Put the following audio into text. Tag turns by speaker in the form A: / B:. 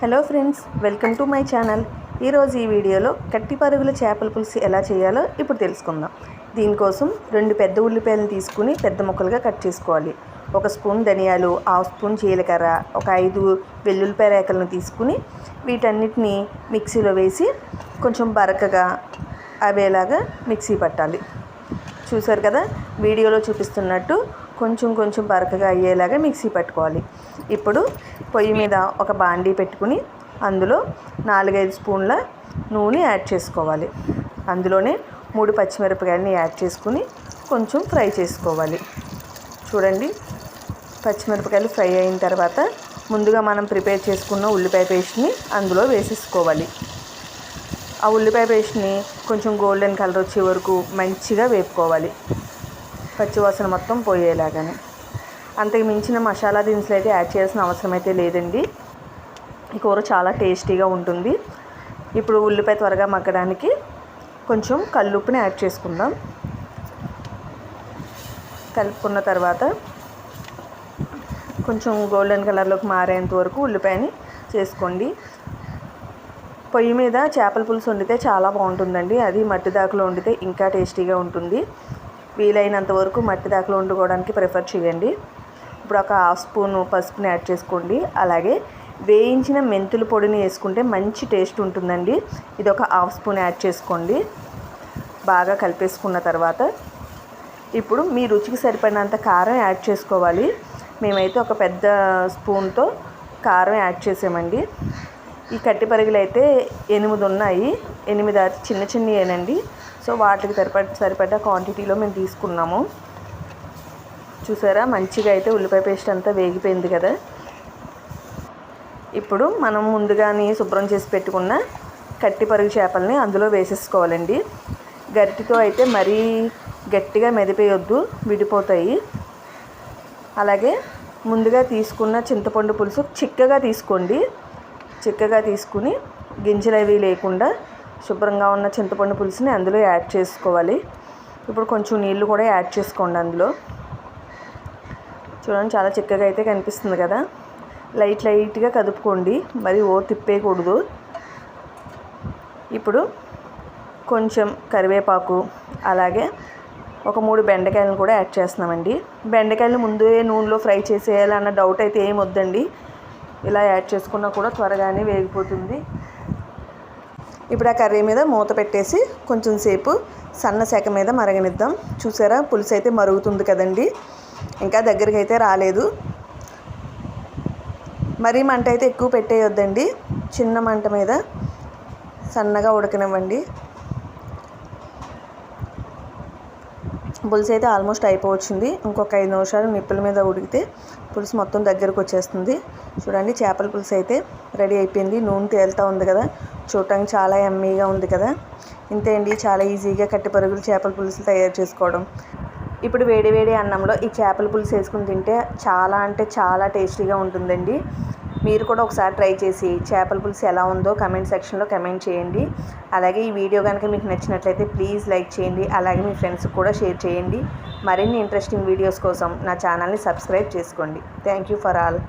A: Hello friends welcome to my channel. ఈరోజు ఈ వీడియోలో కట్టి పరుగుల చేపల పులుసు ఎలా చేయాలో ఇప్పుడు తెలుసుకుందాం. దీనికోసం రెండు పెద్ద ఉల్లిపాయలను తీసుకుని పెద్ద ముక్కలుగా కట్ చేసుకోవాలి. ఒక స్పూన్ ధనియాలు హాఫ్ స్పూన్ జీలకర్ర ఒక ఐదు వెల్లుల్లిపాయ రేకలను తీసుకుని వీటన్నిటిని మిక్సీలో వేసి కొంచెం బరకగా అవేలాగా మిక్సీ పట్టాలి. చూసారు కదా వీడియోలో చూపిస్తున్నట్టు కొంచెం కొంచెం బరకగా అయ్యేలాగా మిక్సీ పట్టుకోవాలి. ఇప్పుడు పొయ్యి మీద ఒక బాండీ పెట్టుకుని అందులో నాలుగైదు స్పూన్ల నూనె యాడ్ చేసుకోవాలి. అందులోనే మూడు పచ్చిమిరపకాయలని యాడ్ చేసుకుని కొంచెం ఫ్రై చేసుకోవాలి. చూడండి పచ్చిమిరపకాయలు ఫ్రై అయిన తర్వాత ముందుగా మనం ప్రిపేర్ చేసుకున్న ఉల్లిపాయ పేస్ట్ని అందులో వేసేసుకోవాలి. ఆ ఉల్లిపాయ పేస్ట్ని కొంచెం గోల్డెన్ కలర్ వచ్చే వరకు మంచిగా వేపుకోవాలి. పచ్చివాసన మొత్తం పోయేలాగానే. అంతకు మించిన మసాలా దినుసులు అయితే యాడ్ చేయాల్సిన అవసరం అయితే లేదండి. ఈ కూర చాలా టేస్టీగా ఉంటుంది. ఇప్పుడు ఉల్లిపాయ త్వరగా మగ్గడానికి కొంచెం కల్లుప్పుని యాడ్ చేసుకుందాం. కలుపుకున్న తర్వాత కొంచెం గోల్డెన్ కలర్లోకి మారేంత వరకు ఉల్లిపాయని చేసుకోండి. పొయ్యి మీద చేపల పులుసు వండితే చాలా బాగుంటుందండి. అది మట్టి దాకలో వండితే ఇంకా టేస్టీగా ఉంటుంది. వీలైనంత వరకు మట్టి దాకలో వండుకోవడానికి ప్రిఫర్ చేయండి. ఇప్పుడు ఒక హాఫ్ స్పూన్ పసుపుని యాడ్ చేసుకోండి. అలాగే వేయించిన మెంతుల పొడిని వేసుకుంటే మంచి టేస్ట్ ఉంటుందండి. ఇది ఒక హాఫ్ స్పూన్ యాడ్ చేసుకోండి. బాగా కలిపేసుకున్న తర్వాత ఇప్పుడు మీ రుచికి సరిపడినంత కారం యాడ్ చేసుకోవాలి. మేమైతే ఒక పెద్ద స్పూన్తో కారం యాడ్ చేసామండి. ఈ కట్టి పరుగులు అయితే ఎనిమిది ఉన్నాయి. ఎనిమిది చిన్న చిన్నవేనండి సో వాటికి సరిపడ సరిపడ్డ క్వాంటిటీలో మేము తీసుకున్నాము. చూసారా? మంచిగా అయితే ఉల్లిపాయ పేస్ట్ అంతా వేగిపోయింది కదా. ఇప్పుడు మనం ముందుగానే శుభ్రం చేసి పెట్టుకున్న కట్టి పరుగు చేపల్ని అందులో వేసేసుకోవాలండి. గరిటితో అయితే మరీ గట్టిగా మెదిపేయొద్దు విడిపోతాయి. అలాగే ముందుగా తీసుకున్న చింతపండు పులుసు చిక్కగా తీసుకోండి. చిక్కగా తీసుకుని గింజలు అవి లేకుండా శుభ్రంగా ఉన్న చింతపండు పులుసుని అందులో యాడ్ చేసుకోవాలి. ఇప్పుడు కొంచెం నీళ్ళు కూడా యాడ్ చేసుకోండి అందులో. చూడండి చాలా చిక్కగా అయితే కనిపిస్తుంది కదా. లైట్ లైట్గా కదుపుకోండి. మరి ఓ తిప్పేయకూడదు. ఇప్పుడు కొంచెం కరివేపాకు అలాగే ఒక మూడు బెండకాయలను కూడా యాడ్ చేస్తున్నామండి. బెండకాయలు ముందే నూనెలో ఫ్రై చేసేయాలన్న డౌట్ అయితే ఏం వద్దండి ఇలా యాడ్ చేసుకున్నా కూడా త్వరగానే వేగిపోతుంది. ఇప్పుడు ఆ కర్రీ మీద మూత పెట్టేసి కొంచెం సేపు సన్న శాఖ మీద మరగనిద్దాం. చూసారా? పులుసు అయితే మరుగుతుంది కదండి. ఇంకా దగ్గరికి అయితే రాలేదు. మరీ మంట అయితే ఎక్కువ పెట్టేయొద్దండి. చిన్న మంట మీద సన్నగా ఉడకనివ్వండి. పులుసు అయితే ఆల్మోస్ట్ అయిపోవచ్చింది. ఇంకొక ఐదు నిమిషాలు నిప్పుల మీద ఉడికితే పులుసు మొత్తం దగ్గరకు వచ్చేస్తుంది. చూడండి చేపల పులుసు అయితే రెడీ అయిపోయింది. నూనె తేలుతూ ఉంది కదా చూడటానికి చాలా ఎమ్మీగా ఉంది కదా. ఇంతే అండి చాలా ఈజీగా కట్టి పరుగులు చేపల పులుసు తయారు చేసుకోవడం. ఇప్పుడు వేడి వేడి అన్నంలో ఈ చేపల పులుసు వేసుకుని తింటే చాలా అంటే చాలా టేస్టీగా ఉంటుందండి. మీరు కూడా ఒకసారి ట్రై చేసి చేపల పులుసు ఎలా ఉందో కమెంట్ సెక్షన్లో కమెంట్ చేయండి. అలాగే ఈ వీడియో కనుక మీకు నచ్చినట్లయితే ప్లీజ్ లైక్ చేయండి. అలాగే మీ ఫ్రెండ్స్కి కూడా షేర్ చేయండి. మరిన్ని ఇంట్రెస్టింగ్ వీడియోస్ కోసం నా ఛానల్ని సబ్స్క్రైబ్ చేసుకోండి. Thank you for all.